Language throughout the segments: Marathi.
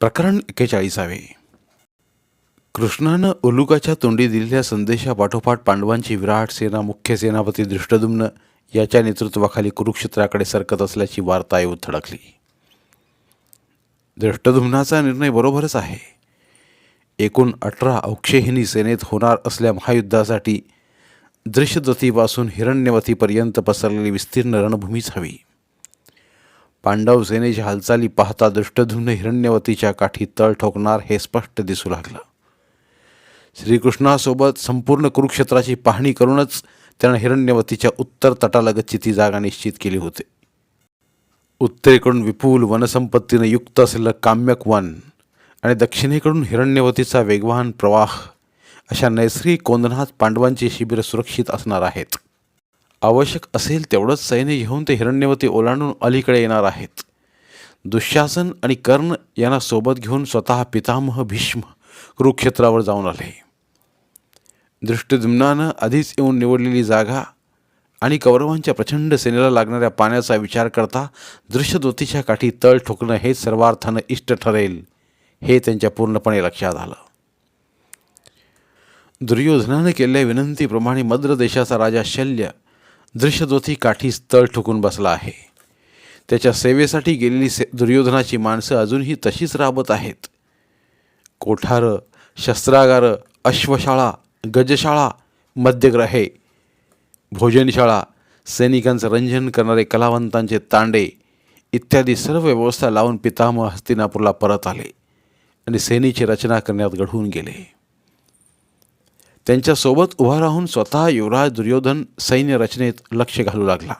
प्रकरण एक्केचाळीसावे. कृष्णानं उलुकाच्या तोंडी दिलेल्या संदेशापाठोपाठ पांडवांची विराट सेना मुख्य सेनापती दृष्टदुम्न याच्या नेतृत्वाखाली कुरुक्षेत्राकडे सरकत असल्याची वार्ता येऊ थडकली दृष्टदुम्नाचा निर्णय बरोबरच आहे. एकूण अठरा औक्षेहिनी सेनेत होणार असल्या महायुद्धासाठी दृश्यदतीपासून हिरण्यवतीपर्यंत पसरलेली विस्तीर्ण रणभूमीच हवी. पांडव सेनेच्या हालचाली पाहता दृष्टधुम्न हिरण्यवतीच्या काठी तळ ठोकणार हे स्पष्ट दिसू लागलं. श्रीकृष्णासोबत संपूर्ण कुरुक्षेत्राची पाहणी करूनच त्यानं हिरण्यवतीच्या उत्तर तटालगतची ती जागा निश्चित केली होती. उत्तरेकडून विपुल वनसंपत्तीनं युक्त असलेलं काम्यक वन आणि दक्षिणेकडून हिरण्यवतीचा वेगवान प्रवाह अशा नैसर्गिक कोंदनात पांडवांची शिबिरं सुरक्षित असणार आहेत. आवश्यक असेल तेवढंच सैन्य घेऊन ते हिरण्यवती ओलांडून अलीकडे येणार आहेत. दुःशासन आणि कर्ण यांना सोबत घेऊन स्वतः पितामह भीष्म कुरुक्षेत्रावर जाऊन आले. दृष्टिदुम्नानं आधीच येऊन निवडलेली जागा आणि कौरवांच्या प्रचंड सेनेला लागणाऱ्या पाण्याचा विचार करता दृश्यदोतीच्या काठी तळ ठोकणं हे सर्वार्थानं इष्ट ठरेल हे त्यांच्या पूर्णपणे लक्षात आलं. दुर्योधनानं केलेल्या विनंतीप्रमाणे मद्र देशाचा राजा शल्य दृश्यदोती काठीस तळ ठोकून बसला आहे. त्याच्या सेवेसाठी गेलेली से दुर्योधनाची माणसं अजूनही तशीच राबत आहेत. कोठारं शस्त्रागारं अश्वशाळा गजशाळा मध्यग्रहे भोजनशाळा सैनिकांचं रंजन करणारे कलावंतांचे तांडे इत्यादी सर्व व्यवस्था लावून पितामह हस्तिनापूरला परत आले आणि सेनेची रचना करण्यात घडवून गेले. त्यांच्यासोबत उभा राहून स्वतः युवराज दुर्योधन सैन्य रचनेत लक्ष घालू लागला.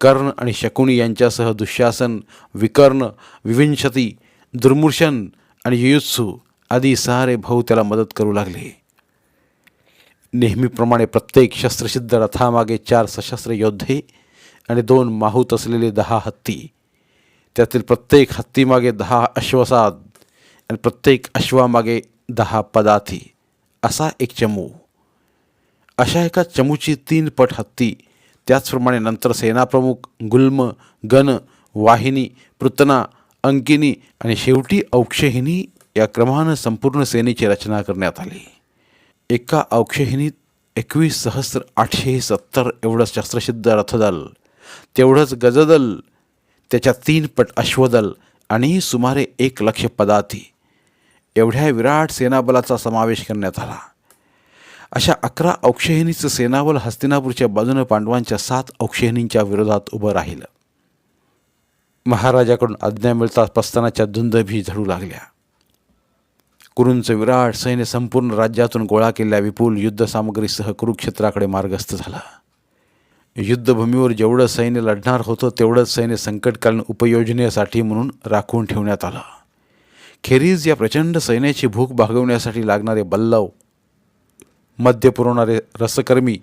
कर्ण आणि शकुनी यांच्यासह दुःशासन विकर्ण विविंशती दुर्मूर्षण आणि युयुत्सू आदी सारे भाऊ त्याला मदत करू लागले. नेहमीप्रमाणे प्रत्येक शस्त्रसिद्ध रथामागे चार सशस्त्र योद्धे आणि दोन माहूत असलेले दहा हत्ती. त्यातील प्रत्येक हत्तीमागे दहा अश्वसाद आणि प्रत्येक अश्वामागे दहा पदाती असा एक चमू. अशा एका चमूची तीन पट हत्ती त्याचप्रमाणे नंतर सेनाप्रमुख गुल्म गण वाहिनी पृतना अंकिनी आणि शेवटी औक्षहिनी या क्रमानं संपूर्ण सेनेची रचना करण्यात आली. एका औक्षहिनीत एकवीस सहस्र आठशे सत्तर एवढं शस्त्रसिद्ध रथदल तेवढंच गजदल त्याच्या तीन पट अश्वदल आणि सुमारे एक लक्ष पदाती एवढ्या विराट सेनाबलाचा समावेश करण्यात आला. अशा अकरा औक्षहिनीचं सेनाबल हस्तिनापूरच्या बाजूनं पांडवांच्या सात औक्षहिणींच्या विरोधात उभं राहिलं. महाराजाकडून आज्ञा मिळताच प्रस्थानाच्या धुंदभी झडू लागल्या. कुरूंचं विराट सैन्य संपूर्ण राज्यातून गोळा केलेल्या विपुल युद्धसामग्रीसह कुरुक्षेत्राकडे मार्गस्थ झाला. युद्धभूमीवर जेवढं सैन्य लढणार होतं तेवढंच सैन्य संकटकालीन उपयोजनेसाठी म्हणून राखून ठेवण्यात आलं. खेरीज या प्रचंड सैन्याची भूक भागवण्यासाठी लागणारे बल्लव मद्य पुरवणारे रसकर्मी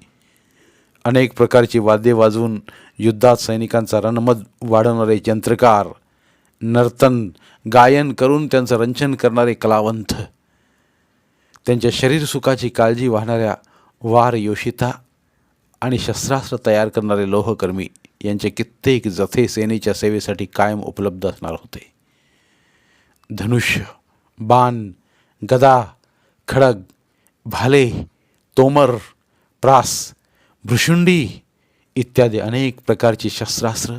अनेक प्रकारची वाद्ये वाजवून युद्धात सैनिकांचा रणमद वाढवणारे यंत्रकार नर्तन गायन करून त्यांचं रंचन करणारे कलावंत त्यांच्या शरीर सुखाची काळजी वाहणाऱ्या वार योषिता आणि शस्त्रास्त्र तयार करणारे लोहकर्मी यांचे कित्येक जथे सेनेच्या सेवेसाठी कायम उपलब्ध असणार होते. धनुष्य बाण गदा खडग भाले तोमर प्रास भृशुंडी इत्यादी अनेक प्रकारची शस्त्रास्त्र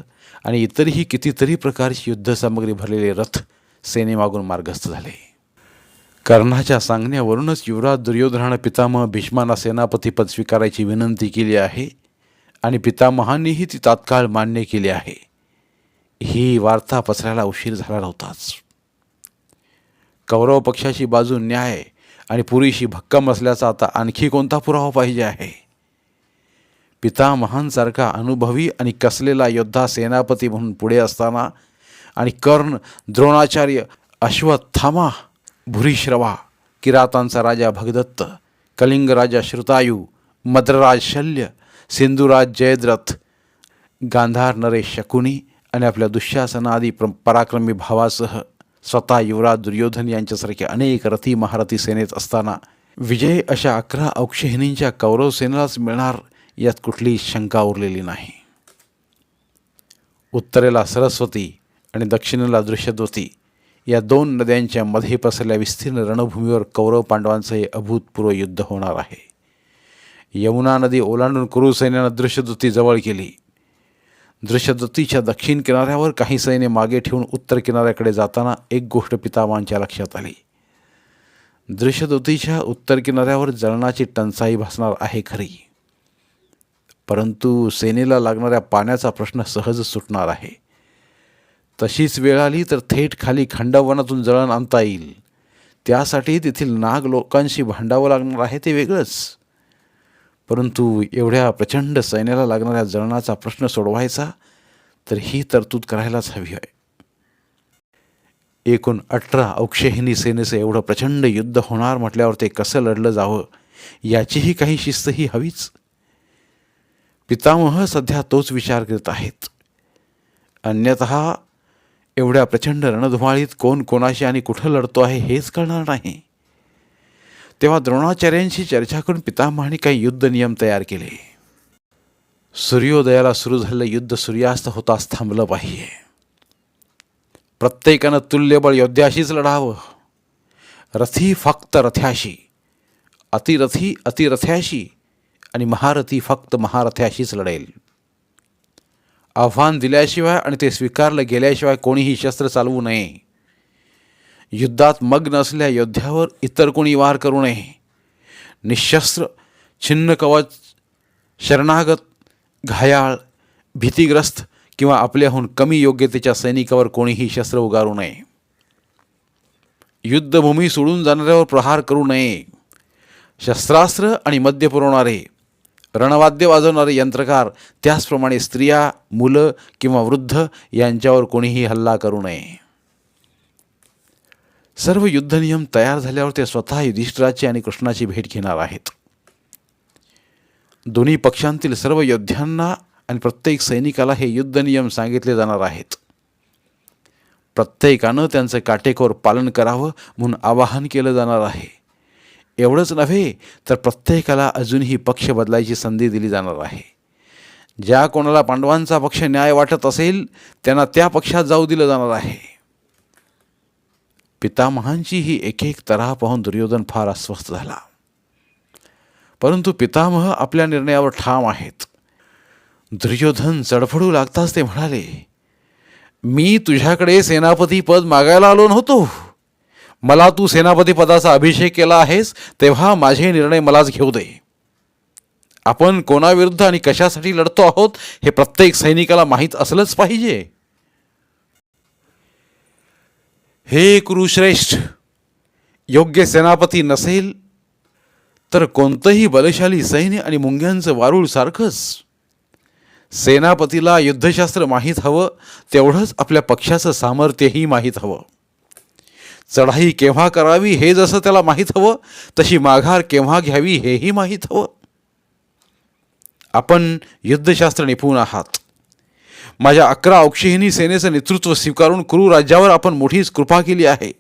आणि इतरही कितीतरी प्रकारची युद्धसामग्री भरलेले रथ सेनेमागून मार्गस्थ झाले. कर्णाच्या सांगण्यावरूनच युवराज दुर्योधनानं पितामह भीष्मांना सेनापतीपद स्वीकारायची विनंती केली आहे आणि पितामहांनीही ती तात्काळ मान्य केली आहे. ही वार्ता पसरायला उशीर झाला नव्हताच. कौरव पक्षाची बाजू न्याय आणि पुरीशी भक्कम असल्याचा आता आणखी कोणता पुरावा पाहिजे आहे? पिता महानसारखा अनुभवी आणि कसलेला योद्धा सेनापती म्हणून पुढे असताना आणि कर्ण द्रोणाचार्य अश्वत्थामा भुरीश्रवा किरातांचा राजा भगदत्त कलिंग राजा श्रुतायू मद्रराज शल्य सिंधुराज जयद्रथ गांधार नरेश शकुनी आणि आपल्या दुःशासनादी प्र पराक्रमी भावासह स्वतः युवराज दुर्योधन यांच्यासारखे अनेक रथी महारथी सेनेत असताना विजय अशा अकरा औक्षहिणींच्या कौरव सेनेलाच मिळणार यात कुठलीही शंका उरलेली नाही. उत्तरेला सरस्वती आणि दक्षिणेला दृश्यद्वती या दोन नद्यांच्या मध्ये पसरलेल्या विस्तीर्ण रणभूमीवर कौरव पांडवांचं हे अभूतपूर्व युद्ध होणार आहे. यमुना नदी ओलांडून कुरु सैन्यानं दृश्यदूती जवळ केली. दृश्यदत्तीच्या दक्षिण किनाऱ्यावर काही सैन्य मागे ठेवून उत्तर किनाऱ्याकडे जाताना एक गोष्ट पितामांच्या लक्षात आली. दृश्यदत्तीच्या उत्तर किनाऱ्यावर जळणाची टंचाई भासणार आहे खरी. परंतु सेनेला लागणाऱ्या पाण्याचा प्रश्न सहज सुटणार आहे. तशीच वेळ आली तर थेट खाली खंडवनातून जळण आणता येईल. त्यासाठी तेथील नाग लोकांशी भांडावं लागणार आहे ते वेगळंच. परंतु एवढ्या प्रचंड सैन्याला लागणाऱ्या जळणाचा प्रश्न सोडवायचा तर ही तरतूद करायलाच हवी आहे. एकूण अठरा औक्षहिनी सेनेचं एवढं प्रचंड युद्ध होणार म्हटल्यावर ते कसं लढलं जावं याचीही काही शिस्त ही हवीच. पितामह सध्या तोच विचार करत आहेत. अन्यत एवढ्या प्रचंड रणधुमाळीत कोण कोणाशी आणि कुठं लढतो आहे हेच कळणार नाही. तेव्हा द्रोणाचार्यांशी चर्चा करून पितामहाने काही युद्ध नियम तयार केले. सूर्योदयाला सुरू झालेलं युद्ध सूर्यास्त होताच थांबलं पाहिजे. प्रत्येकानं तुल्यबळ योद्ध्याशीच लढावं. रथी फक्त रथ्याशी अतिरथी अतिरथ्याशी आणि महारथी फक्त महारथ्याशीच लढेल. आव्हान दिल्याशिवाय आणि ते स्वीकारलं गेल्याशिवाय कोणीही शस्त्र चालवू नये. युद्धात मग्न असल्या योद्ध्यावर इतर कोणी वार करू नये. निशस्त्र छिन्न कवच शरणागत घायाळ भीतीग्रस्त किंवा आपल्याहून कमी योग्यतेच्या सैनिकावर कोणीही शस्त्र उगारू नये. युद्धभूमी सोडून जाणाऱ्यावर प्रहार करू नये. शस्त्रास्त्र आणि मद्य पुरवणारे रणवाद्य वाजवणारे यंत्रकार त्याचप्रमाणे स्त्रिया मुलं किंवा वृद्ध यांच्यावर कोणीही हल्ला करू नये. सर्व युद्धनियम तयार झाल्यावर ते स्वतः युधिष्ठिराची आणि कृष्णाची भेट घेणार आहेत. दोन्ही पक्षांतील सर्व योद्ध्यांना आणि प्रत्येक सैनिकाला हे युद्धनियम सांगितले जाणार आहेत. प्रत्येकानं त्यांचं काटेकोर पालन करावं म्हणून आवाहन केलं जाणार आहे. एवढंच नव्हे तर प्रत्येकाला अजूनही पक्ष बदलायची संधी दिली जाणार आहे. ज्या कोणाला पांडवांचा पक्ष न्याय वाटत असेल त्यांना त्या पक्षात जाऊ दिलं जाणार आहे. पितामहांची ही एक एक तऱ्हा पाहून दुर्योधन फार अस्वस्थ झाला. परंतु पितामह आपल्या निर्णयावर ठाम आहेत. दुर्योधन चडफडू लागताच ते म्हणाले मी तुझ्याकडे सेनापती पद मागायला आलो नव्हतो. मला तू सेनापती पदाचा अभिषेक केला आहेस तेव्हा माझे निर्णय मलाच घेऊ दे. आपण कोणाविरुद्ध आणि कशासाठी लढतो आहोत हे प्रत्येक सैनिकाला माहीत असलंच पाहिजे. हे कुरुश्रेष्ठ. योग्य सेनापती नसेल तर कोणतंही बलशाली सैन्य आणि मुंग्यांचं वारूळ सारखंच. सेनापतीला युद्धशास्त्र माहीत हवं तेवढंच आपल्या पक्षाचं सामर्थ्यही माहीत हवं. चढाई केव्हा करावी हे जसं त्याला माहीत हवं तशी माघार केव्हा घ्यावी हेही माहीत हवं. आपण युद्धशास्त्र निपुण आहात. माझ्या अकरा औक्षहिणी सेनेचं नेतृत्व स्वीकारून कुरु राज्यावर आपण मोठीच कृपा केली आहे.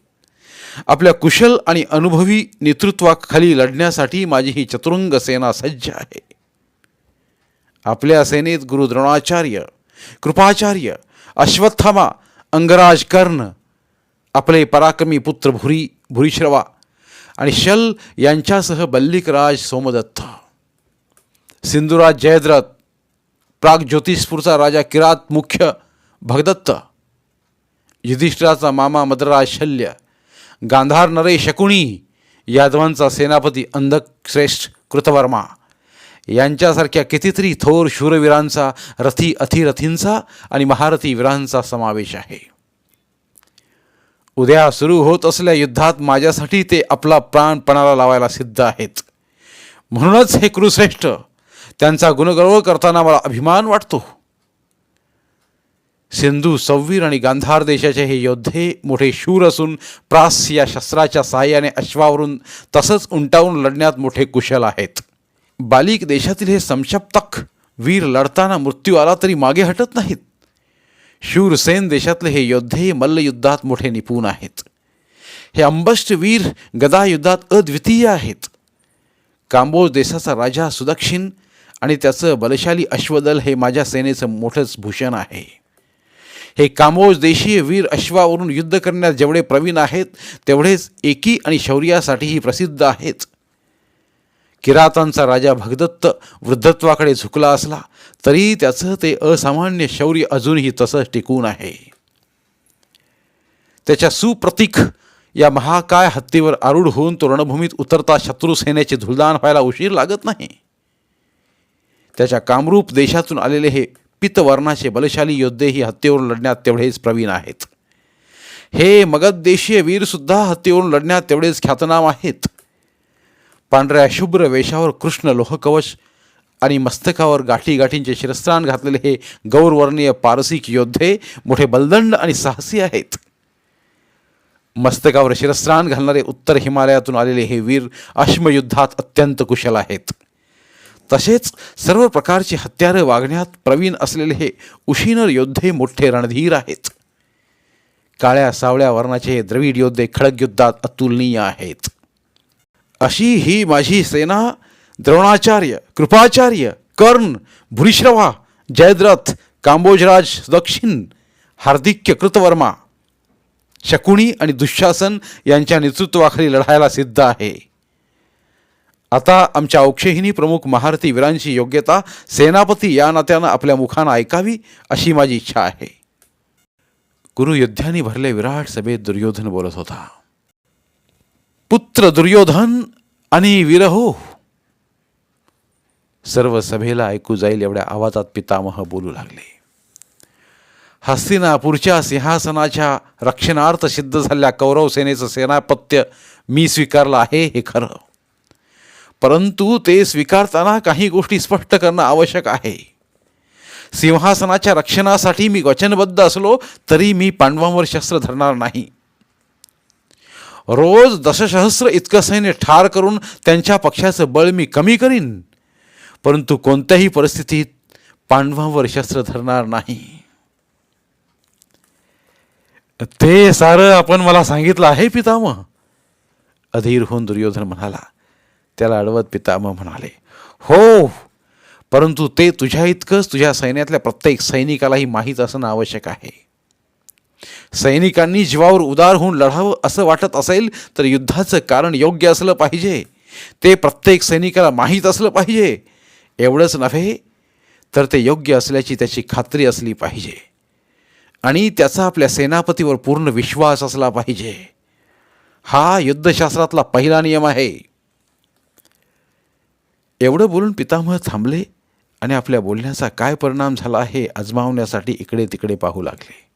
आपल्या कुशल आणि अनुभवी नेतृत्वाखाली लढण्यासाठी माझी ही चतुरंग सेना सज्ज आहे. आपल्या सेनेत गुरु द्रोणाचार्य कृपाचार्य अश्वत्थामा अंगराज कर्ण आपले पराक्रमी पुत्र भुरी भुरीश्रवा आणि शल यांच्यासह बल्लिकराज सोमदत्त. सिंधुराज जयद्रथ प्राग ज्योतिषपूरचा राजा किरात मुख्य भगदत्त युधिष्ठिराचा मामा मदराज शल्य गांधार नरे शकुणी यादवांचा सेनापती अंधक श्रेष्ठ कृतवर्मा यांच्यासारख्या कितीतरी थोर शूरवीरांचा रथी अथिरथींचा आणि महारथी वीरांचा समावेश आहे. उद्या सुरू होत असलेल्या युद्धात माझ्यासाठी ते आपला प्राण पणाला लावायला सिद्ध आहेत. म्हणूनच हे कुरुश्रेष्ठ त्यांचा गुणगौरव करताना मला अभिमान वाटतो. सिंधू सव्वीर आणि गांधार देशाचे हे योद्धे मोठे शूर असून प्रास या शस्त्राच्या सहाय्याने अश्वावरून तसंच उंटावून लढण्यात मोठे कुशल आहेत. बालिक देशातील हे संशप्तक वीर लढताना मृत्यू आला तरी मागे हटत नाहीत. शूरसेन देशातले हे योद्धे मल्लयुद्धात मोठे निपुण आहेत. हे अंबष्ट वीर गदायुद्धात अद्वितीय आहेत. कांबोज देशाचा राजा सुदक्षिण आणि त्याचं बलशाली अश्वदल हे माझ्या सेनेचं मोठंच भूषण आहे. हे कामोज देशीय वीर अश्वावरून युद्ध करण्यात जेवढे प्रवीण आहेत तेवढेच एकी आणि शौर्यासाठीही प्रसिद्ध आहेत. किरातांचा राजा भगदत्त वृद्धत्वाकडे झुकला असला तरी त्याचं ते असामान्य शौर्य अजूनही तसंच टिकून आहे. त्याच्या सुप्रतीक या महाकाय हत्तीवर आरूढ होऊन तो रणभूमीत उतरता शत्रू सेनेचे धुलदान व्हायला उशीर लागत नाही. त्याच्या कामरूप देशातून आलेले हे पितवर्णाचे बलशाली योद्धेही हत्तीवर लढण्यात तेवढेच प्रवीण आहेत. हे मगध देशीय वीरसुद्धा हत्तीवरून लढण्यात तेवढेच ख्यातनाम आहेत. पांढऱ्या शुभ्र वेशावर कृष्ण लोहकवच आणि मस्तकावर गाठी गाठींचे शिरस्त्राण घातलेले हे गौरवर्णीय पारसिक योद्धे मोठे बलदंड आणि साहसी आहेत. मस्तकावर शिरस्त्राण घालणारे उत्तर हिमालयातून आलेले हे वीर अश्मयुद्धात अत्यंत कुशल आहेत. तसेच सर्व प्रकारची हत्यारं वागण्यात प्रवीण असलेले हे उशिनर योद्धे मोठे रणधीर आहेत. काळ्या सावळ्या वर्णाचे हे द्रविड योद्धे खडक युद्धात अतुलनीय आहेत. अशी ही माझी सेना द्रोणाचार्य कृपाचार्य कर्ण भूरिश्रवा जयद्रथ कांबोजराज दक्षिण हार्दिक्य कृतवर्मा शकुणी आणि दुःशासन यांच्या नेतृत्वाखाली लढायला सिद्ध आहे. आता आमच्या औक्षहिनी प्रमुख महारथी वीरांची योग्यता सेनापती या नात्यानं आपल्या मुखानं ऐकावी अशी माझी इच्छा आहे. गुरु कुरुयुद्धाने भरले विराट सभेत दुर्योधन बोलत होता. पुत्र दुर्योधन आणि वीरहो. सर्व सभेला ऐकू जाईल एवढ्या आवाजात पितामह बोलू लागले. हस्तिनापूरच्या सिंहासनाच्या रक्षणार्थ सिद्ध झालेल्या कौरव सेनेचं सेनापत्य मी स्वीकारलं आहे हे खरं. परंतु ते स्वीकारताना काही गोष्टी स्पष्ट करणं आवश्यक आहे. सिंहासनाच्या रक्षणासाठी मी वचनबद्ध असलो तरी मी पांडवांवर शस्त्र धरणार नाही. रोज दशसहस्र इतकं सैन्य ठार करून त्यांच्या पक्षाचं बळ मी कमी करीन परंतु कोणत्याही परिस्थितीत पांडवांवर शस्त्र धरणार नाही. ते सारं आपण मला सांगितलं आहे पितामह. अधीर होऊन दुर्योधन म्हणाला त्याला अडवत पितामह म्हणाले हो परंतु ते तुझ्या इतकंच तुझ्या सैन्यातल्या प्रत्येक सैनिकालाही माहीत असणं आवश्यक आहे. सैनिकांनी जीवावर उदार होऊन लढावं असं वाटत असेल तर युद्धाचं कारण योग्य असलं पाहिजे. ते प्रत्येक सैनिकाला माहीत असलं पाहिजे. एवढंच नव्हे तर ते योग्य असल्याची त्याची खात्री असली पाहिजे. आणि त्याचा आपल्या सेनापतीवर पूर्ण विश्वास असला पाहिजे. हा युद्धशास्त्रातला पहिला नियम आहे. एवढं बोलून पितामह थांबले आणि आपल्या बोलण्याचा काय परिणाम झाला हे अजमावण्यासाठी इकडे तिकडे पाहू लागले.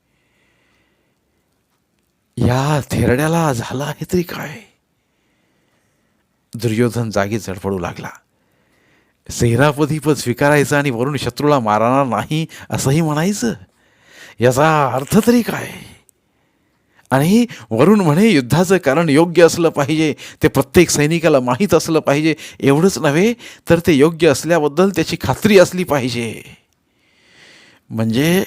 या थेरड्याला झाला आहे तरी काय? दुर्योधन जागी झडपडू लागला. सेनापतीपद स्वीकारायचं आणि वरून शत्रूला मारणार नाही असंही म्हणायचं? याचा अर्थ तरी काय? आणि वरून म्हणे युद्धाचं कारण योग्य असलं पाहिजे. ते प्रत्येक सैनिकाला माहीत असलं पाहिजे. एवढंच नव्हे तर ते योग्य असल्याबद्दल त्याची खात्री असली पाहिजे. म्हणजे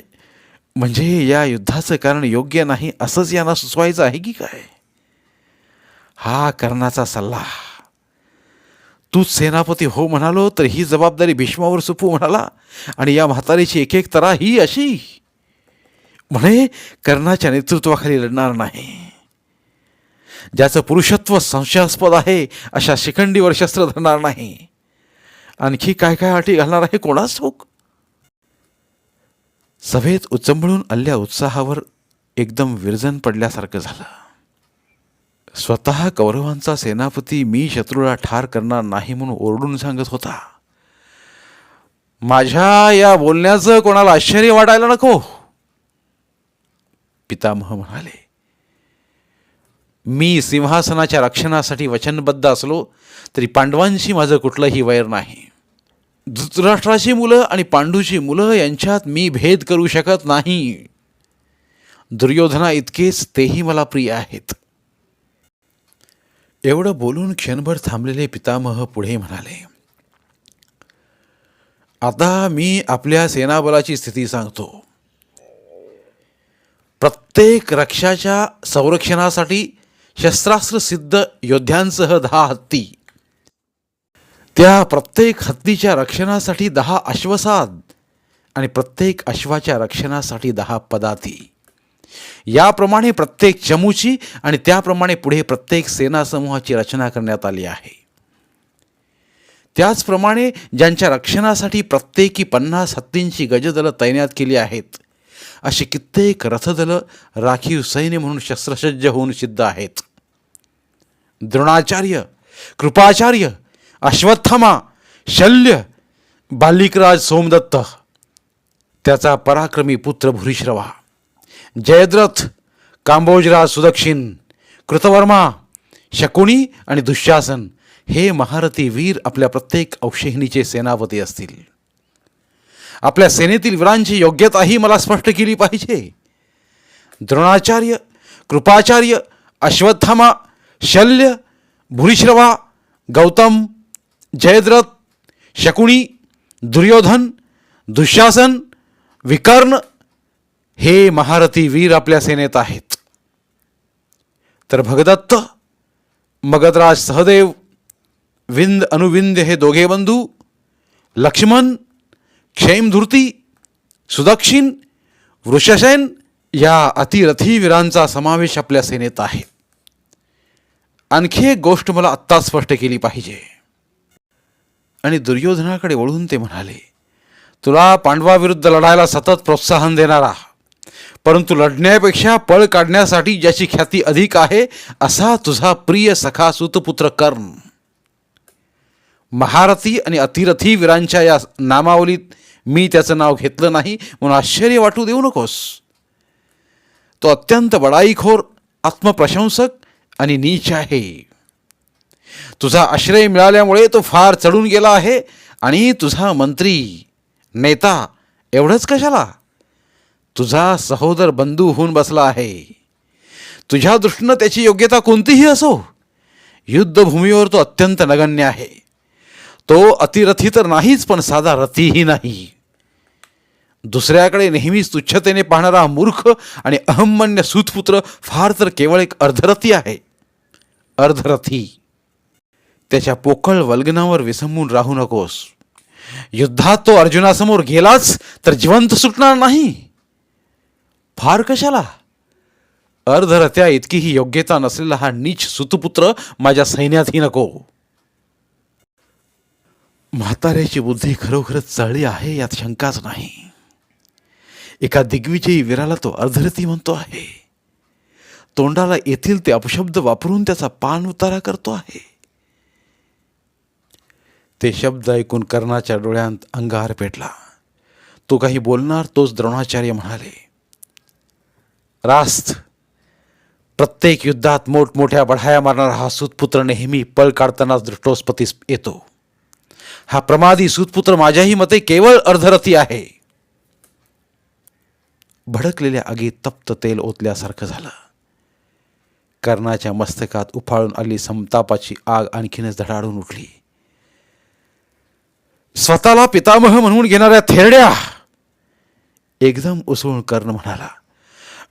म्हणजे या युद्धाचं कारण योग्य नाही असंच यांना सुचवायचं आहे की काय? हा कर्णाचा सल्ला. तूच सेनापती हो म्हणालो तर ही जबाबदारी भीष्मावर सुपू म्हणाला. आणि या म्हातारीची एक एक तरा ही अशी. म्हणे कर्णाच्या नेतृत्वाखाली लढणार नाही. ज्याचं पुरुषत्व संशयास्पद आहे अशा शिखंडीवर शस्त्र धरणार नाही. आणखी काय काय अटी घालणार आहे कोणास ठोक सभेत उचंबळून आल्या उत्साहावर एकदम विरजन पडल्यासारखं झालं. स्वतः कौरवांचा सेनापती मी शत्रूला ठार करणार नाही म्हणून ओरडून सांगत होता. माझ्या या बोलण्याचं कोणाला आश्चर्य वाटायला नको. पितामह म्हणाले मी सिंहासनाच्या रक्षणासाठी वचनबद्ध असलो तरी पांडवांशी माझं कुठलंही वैर नाही. धृतराष्ट्राची मुलं आणि पांडूची मुलं यांच्यात मी भेद करू शकत नाही. दुर्योधना इतकेच तेही मला प्रिय आहेत. एवढं बोलून क्षणभर थांबलेले पितामह पुढे म्हणाले आता मी आपल्या सेनाबलाची स्थिती सांगतो. प्रत्येक रक्षाच्या संरक्षणासाठी शस्त्रास्त्र सिद्ध योद्ध्यांसह दहा हत्ती. त्या प्रत्येक हत्तीच्या रक्षणासाठी दहा अश्वसाद आणि प्रत्येक अश्वाच्या रक्षणासाठी दहा पदाती. याप्रमाणे प्रत्येक चमूची आणि त्याप्रमाणे पुढे प्रत्येक सेनासमूहाची रचना करण्यात आली आहे. त्याचप्रमाणे ज्यांच्या रक्षणासाठी प्रत्येकी पन्नास हत्तींची गजदलं तैनात केली आहेत अशी कित्येक रथदलं राखीव सैन्य म्हणून शस्त्रसज्ज होऊन सिद्ध आहेत. द्रोणाचार्य कृपाचार्य अश्वत्थामा शल्य बालिकराज सोमदत्त त्याचा पराक्रमी पुत्र भूरिश्रवा जयद्रथ कांबोजराज सुदक्षिण कृतवर्मा शकुणी आणि दुःशासन हे महारथी वीर आपल्या प्रत्येक औषहिणीचे सेनापती असतील. आपल्या सेनेतील वीरांची योग्यताही मला स्पष्ट केली पाहिजे. द्रोणाचार्य कृपाचार्य अश्वत्थामा शल्य भूरिश्रवा गौतम जयद्रथ शकुणी दुर्योधन दुःशासन विकर्ण हे महारथी वीर आपल्या सेनेत आहेत. तर भगदत्त मगधराज सहदेव विंद अनुविंद हे दोघे बंधू लक्ष्मण क्षेमधूर्ती सुदक्षिण वृषसेन या अतिरथी वीरांचा समावेश आपल्या सेनेत आहे आणखी एक गोष्ट मला आत्ता स्पष्ट केली पाहिजे आणि दुर्योधनाकडे वळून ते म्हणाले तुला पांडवाविरुद्ध लढायला सतत प्रोत्साहन देणारा परंतु लढण्यापेक्षा पळ काढण्यासाठी ज्याची ख्याती अधिक आहे असा तुझा प्रिय सखा सुतपुत्र कर्ण महारथी आणि अतिरथी वीरांच्या या नामावलीत मी त्याचं नाव घेतलं नाही म्हणून आश्चर्य वाटू देऊ नकोस. तो अत्यंत बडाईखोर आत्मप्रशंसक आणि नीच आहे. तुझा आश्रय मिळाल्यामुळे तो फार चढून गेला आहे आणि तुझा मंत्री नेता एवढंच कशाला? तुझा सहोदर बंधू होऊन बसला आहे. तुझ्या दृष्टीनं त्याची योग्यता कोणतीही असो युद्धभूमीवर तो अत्यंत नगण्य आहे. तो अतिरथी तर नाहीच पण साधा रथीही नाही. दुसऱ्याकडे नेहमीच तुच्छतेने पाहणारा मूर्ख आणि अहमन्य सूतपुत्र फार तर केवळ एक अर्धरथी आहे. अर्धरथी. त्याच्या पोकळ वल्गनावर विसंबून राहू नकोस. युद्धात तो अर्जुनासमोर गेलाच तर जिवंत सुटणार नाही. फार कशाला? अर्धरथ्या इतकीही योग्यता नसलेला हा नीच सुतपुत्र माझ्या सैन्यातही नको. म्हाताऱ्याची बुद्धी खरोखरच चळली आहे यात शंकाच नाही. एका दिग्विजयी वीराला तो अर्धरती म्हणतो आहे. तोंडाला येथील ते अपशब्द वापरून त्याचा पान उतारा करतो आहे. ते शब्द ऐकून कर्णाच्या डोळ्यांत अंगार पेटला. तो काही बोलणार तोच द्रोणाचार्य म्हणाले रास्त! प्रत्येक युद्धात मोठमोठ्या बढाया मारणारा हा सुतपुत्र नेहमी पळ काढतानाच दृष्टोस्पतीस येतो. हा प्रमादी सूतपुत्र माझ्याही मते केवळ अर्धरथी आहे. भडकलेल्या आगीत तप्त तेल ओतल्यासारखं झालं. कर्णाच्या मस्तकात उफाळून आली संतापाची आग आणखीनच धडाडून उठली. स्वतःला पितामह म्हणून घेणाऱ्या थेरड्या! एकदम उसळून कर्ण म्हणाला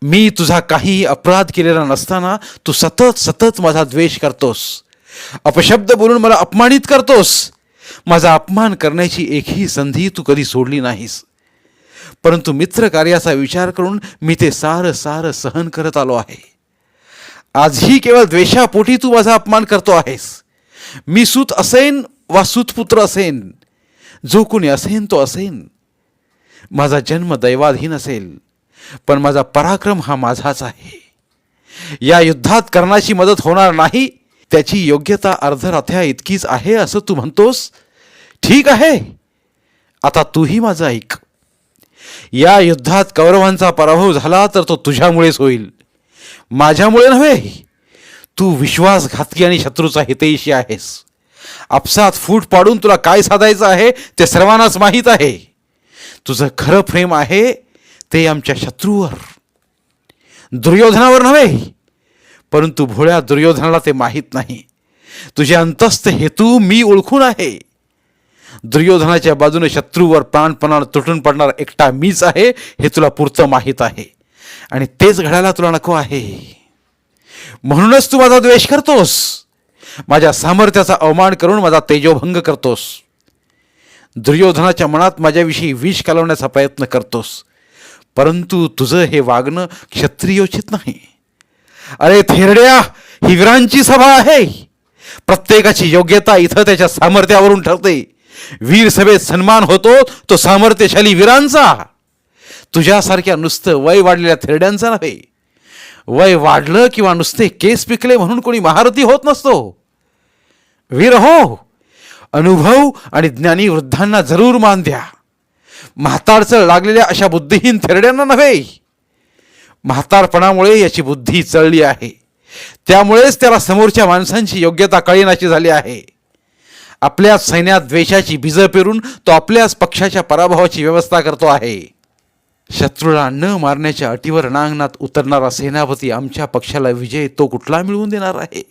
मी तुझा काहीही अपराध केलेला नसताना तू सतत सतत माझा द्वेष करतोस. अपशब्द बोलून मला अपमानित करतोस. माझा अपमान करण्याची एकही संधी तू कधी सोडली नाहीस. परंतु मित्र कार्याचा विचार करून मी ते सारं सारं सहन करत आलो आहे. आजही केवळ द्वेषापोटी तू माझा अपमान करतो आहेस. मी सूत असेन वा सुतपुत्र असेन. जो कोणी असेन तो असेन. माझा जन्म दैवाधीन असेल. पण माझा पराक्रम हा माझाच आहे. या युद्धात कर्णाची मदत होणार नाही त्याची योग्यता अर्धराथ्या इतकीच आहे असं तू म्हणतोस? ठीक आहे. आता तूही माझं ऐक. या युद्धात कौरवांचा पराभव झाला तर तो तुझ्यामुळेच होईल. माझ्यामुळे नव्हे. तू विश्वासघातकी आणि शत्रूचा हितैषी आहेस. आपसात फूट पाडून तुला काय साधायचं आहे ते सर्वांनाच माहीत आहे. तुझं खरं प्रेम आहे ते आमच्या शत्रूवर. दुर्योधनावर नव्हे. परंतु भोळ्या दुर्योधनाला ते माहीत नाही. तुझे अंतस्थ हेतू मी ओळखून आहे. दुर्योधनाच्या बाजूने शत्रूवर प्राणपणानं तुटून पडणार एकटा मीच आहे हे तुला पुरतं माहीत आहे. आणि तेच घडायला तुला नको आहे. म्हणूनच तू माझा द्वेष करतोस. माझ्या सामर्थ्याचा अवमान करून माझा तेजोभंग करतोस. दुर्योधनाच्या मनात माझ्याविषयी विष कालवण्याचा प्रयत्न करतोस. परंतु तुझं हे वागणं क्षत्रियोचित नाही. अरे थेरड्या ही वीरांची सभा आहे. प्रत्येकाची योग्यता इथं त्याच्या सामर्थ्यावरून ठरते. वीर सभेत सन्मान होतो तो सामर्थ्यशाली वीरांचा. तुझ्यासारख्या नुसतं वय वाढलेल्या थेरड्यांचा नव्हे. वय वाढलं किंवा नुसते केस पिकले म्हणून कोणी महारथी होत नसतो. वीर हो. अनुभव आणि ज्ञानी वृद्धांना जरूर मान द्या. म्हातारचळ लागलेल्या अशा बुद्धिहीन थेरड्यांना नव्हे. म्हातारपणामुळे याची बुद्धी चळली आहे. त्यामुळेच त्याला समोरच्या माणसांची योग्यता कळेनाची झाली आहे. आपल्याच सैन्यात द्वेषाची बीजं पेरून तो आपल्याच पक्षाच्या पराभवाची व्यवस्था करतो आहे. शत्रूला न मारण्याच्या अटीवर रणांगणात उतरणारा सेनापती आमच्या पक्षाला विजय तो कुठला मिळवून देणार आहे?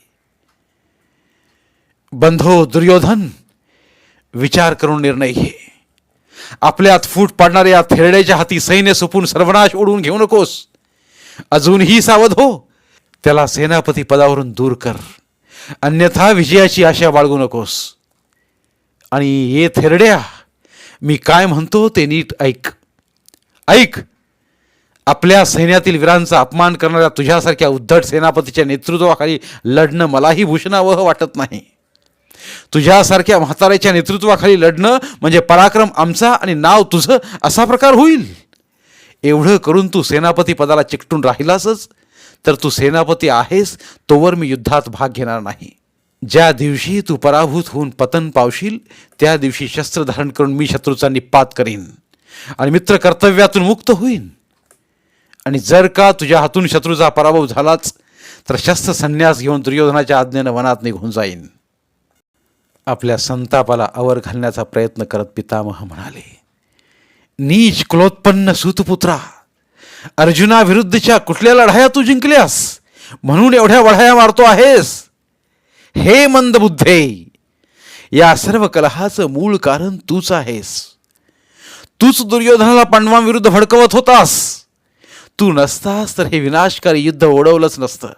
बंधो दुर्योधन विचार करून निर्णय घे. आपल्यात फूट पाडणाऱ्या थेरड्याच्या हाती सैन्य सुपून सर्वनाश ओढून घेऊ नकोस. अजूनही सावध हो. त्याला सेनापती पदावरून दूर कर. अन्यथा विजयाची आशा बाळगू नकोस. आणि ये थेरड्या. मी काय म्हणतो ते नीट ऐक. ऐक. आपल्या सैन्यातील वीरांचा अपमान करणाऱ्या तुझ्यासारख्या उद्धट सेनापतीच्या नेतृत्वाखाली लढणं मलाही भूषणावह वाटत नाही. तुझ्यासारख्या म्हाताऱ्याच्या नेतृत्वाखाली लढणं म्हणजे पराक्रम आमचा आणि नाव तुझं असा प्रकार होईल. एवढं करून तू सेनापती पदाला चिकटून राहिलासच तर तू सेनापती आहेस तोवर मी युद्धात भाग घेणार नाही. ज्या दिवशी तू पराभूत होऊन पतन पावशील त्या दिवशी शस्त्र धारण करून मी शत्रूचा निपात करीन आणि मित्र कर्तव्यातून मुक्त होईन. आणि जर का तुझ्या हातून शत्रूचा पराभव झालाच तर शस्त्र संन्यास घेऊन दुर्योधनाच्या आज्ञेनं वनात निघून जाईन. आपल्या संतापाला आवर घालण्याचा प्रयत्न करत पितामह म्हणाले नीच कुलोत्पन्न सूतपुत्रा. अर्जुनाविरुद्धच्या कुठल्या लढाया तू जिंकल्यास? म्हणून एवढ्या वढाया मारतो आहेस? हे मंदबुद्धे या सर्व कलहाचं मूळ कारण तूच आहेस. तूच दुर्योधनाला पांडवांविरुद्ध भडकवत होतास. तू नसतास तर हे विनाशकारी युद्ध ओढवलंच नसतं.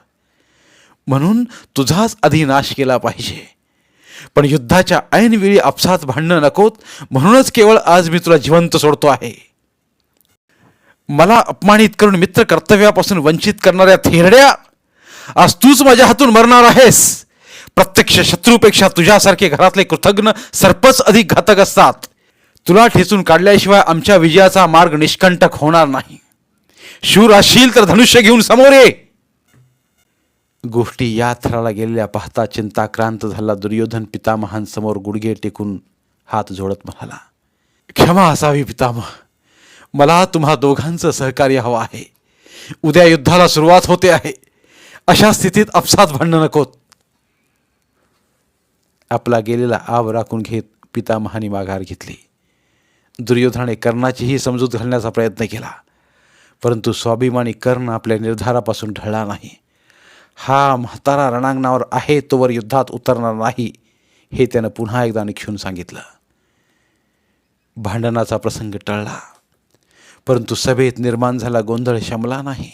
म्हणून तुझाच आधी नाश केला पाहिजे. पण युद्धाच्या ऐनवेळी आपसात भांडणं नकोत. म्हणूनच केवळ आज मी तुला जिवंत सोडतो आहे. मला अपमानित करून मित्र कर्तव्यापासून वंचित करणाऱ्या थेरड्या आज तूच माझ्या हातून मरणार आहेस. प्रत्यक्ष शत्रूपेक्षा तुझ्यासारखे घरातले कृतज्ञ सर्पच अधिक घातक असतात. तुला ठेचून काढल्याशिवाय आमच्या विजयाचा मार्ग निष्कंटक होणार नाही. शूर असशील तर धनुष्य घेऊन समोर ये. गोष्टी या थराला गेलेल्या पाहता चिंताक्रांत झाला दुर्योधन पितामहांसमोर गुडघे टेकून हात जोडत म्हणाला क्षमा असावी पितामह. मला तुम्हा दोघांचं सहकार्य हवं आहे. उद्या युद्धाला सुरुवात होते आहे. अशा स्थितीत अपसात भांडणं नकोत आपला गेलेला आव राखून घेत पितामहाने माघार घेतली. दुर्योधनाने कर्णाचीही समजूत घालण्याचा प्रयत्न केला परंतु स्वाभिमानी कर्ण आपल्या निर्धारापासून ढळला नाही. हा म्हातारा रणांगणावर आहे तोवर युद्धात उतरणार नाही हे त्यानं पुन्हा एकदा निक्षून सांगितलं. भांडणाचा प्रसंग टळला. परंतु सभेत निर्माण झाला गोंधळ शमला नाही.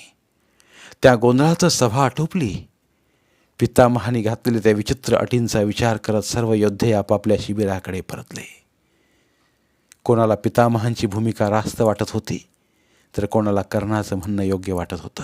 त्या गोंधळाचं सभा आटोपली. पितामहानी घातलेल्या त्या विचित्र अटींचा विचार करत सर्व योद्धे आपापल्या शिबिराकडे परतले. कोणाला पितामहांची भूमिका रास्त वाटत होती तर कोणाला कर्णाचं म्हणणं योग्य वाटत होतं.